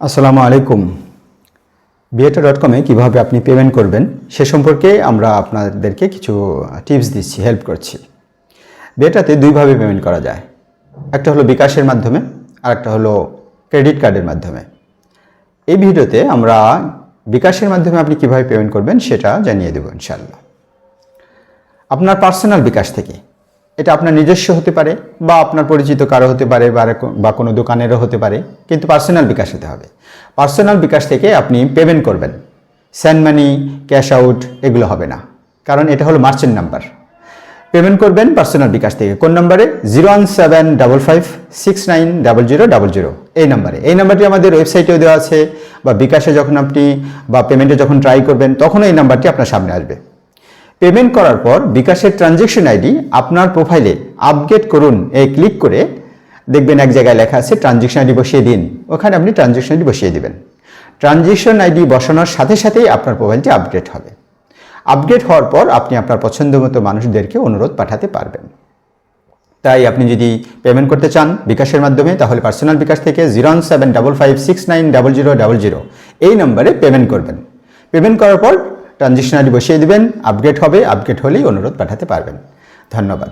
আসসালামু আলাইকুম। বিয়েটা ডট কমে কীভাবে আপনি পেমেন্ট করবেন, সে সম্পর্কে আমরা আপনাদেরকে কিছু টিপস দিচ্ছি হেল্প করছি। বিয়েটাতে দুইভাবে পেমেন্ট করা যায়। একটা হলো বিকাশের মাধ্যমে, আর একটা হলো ক্রেডিট কার্ডের মাধ্যমে। এই ভিডিওতে আমরা বিকাশের মাধ্যমে আপনি কীভাবে পেমেন্ট করবেন, সেটা জানিয়ে দেবো ইনশাল্লাহ আপনার পার্সোনাল বিকাশ থেকে এটা আপনার নিজস্ব হতে পারে বা আপনার পরিচিত কারও হতে পারে বা কোনো দোকানেরও হতে পারে, কিন্তু পার্সোনাল বিকাশ হতে হবে। পার্সোনাল বিকাশ থেকে আপনি পেমেন্ট করবেন। স্যান্ড মানি ক্যাশ আউট এগুলো হবে না। কারণ এটা হলো মার্চেন্ট নাম্বার পেমেন্ট করবেন পার্সোনাল বিকাশ থেকে। কোন নম্বরে? Zero one seven double five six nine double zero double zero এই নাম্বারে। এই নাম্বারটি আমাদের ওয়েবসাইটেও দেওয়া আছে বা বিকাশে যখন আপনি বা পেমেন্টে যখন ট্রাই করবেন, তখন এই নাম্বারটি আপনার সামনে আসবে। পেমেন্ট করার পর বিকাশের ট্রানজেকশন আইডি আপনার প্রোফাইলে আপডেট করুন এ ক্লিক করে দেখবেন এক জায়গায় লেখা আছে ট্রানজেকশন আইডি বসিয়ে দিন। ওখানে আপনি ট্রানজেকশন আইডি বসিয়ে দেবেন। ট্রানজেকশন আইডি বসানোর সাথে সাথেই আপনার প্রোফাইলটি আপডেট হবে। আপডেট হওয়ার পর আপনি আপনার পছন্দ মতো মানুষদেরকে অনুরোধ পাঠাতে পারবেন। তাই আপনি যদি পেমেন্ট করতে চান বিকাশের মাধ্যমে, তাহলে পার্সোনাল বিকাশ থেকে zero one seven double five six nine double zero double zero এই নম্বরে পেমেন্ট করবেন। পেমেন্ট করার পর ট্রানজেকশন আইডি বসিয়ে দেবেন আপডেট হবে আপডেট হলেই অনুরোধ পাঠাতে পারবেন। ধন্যবাদ।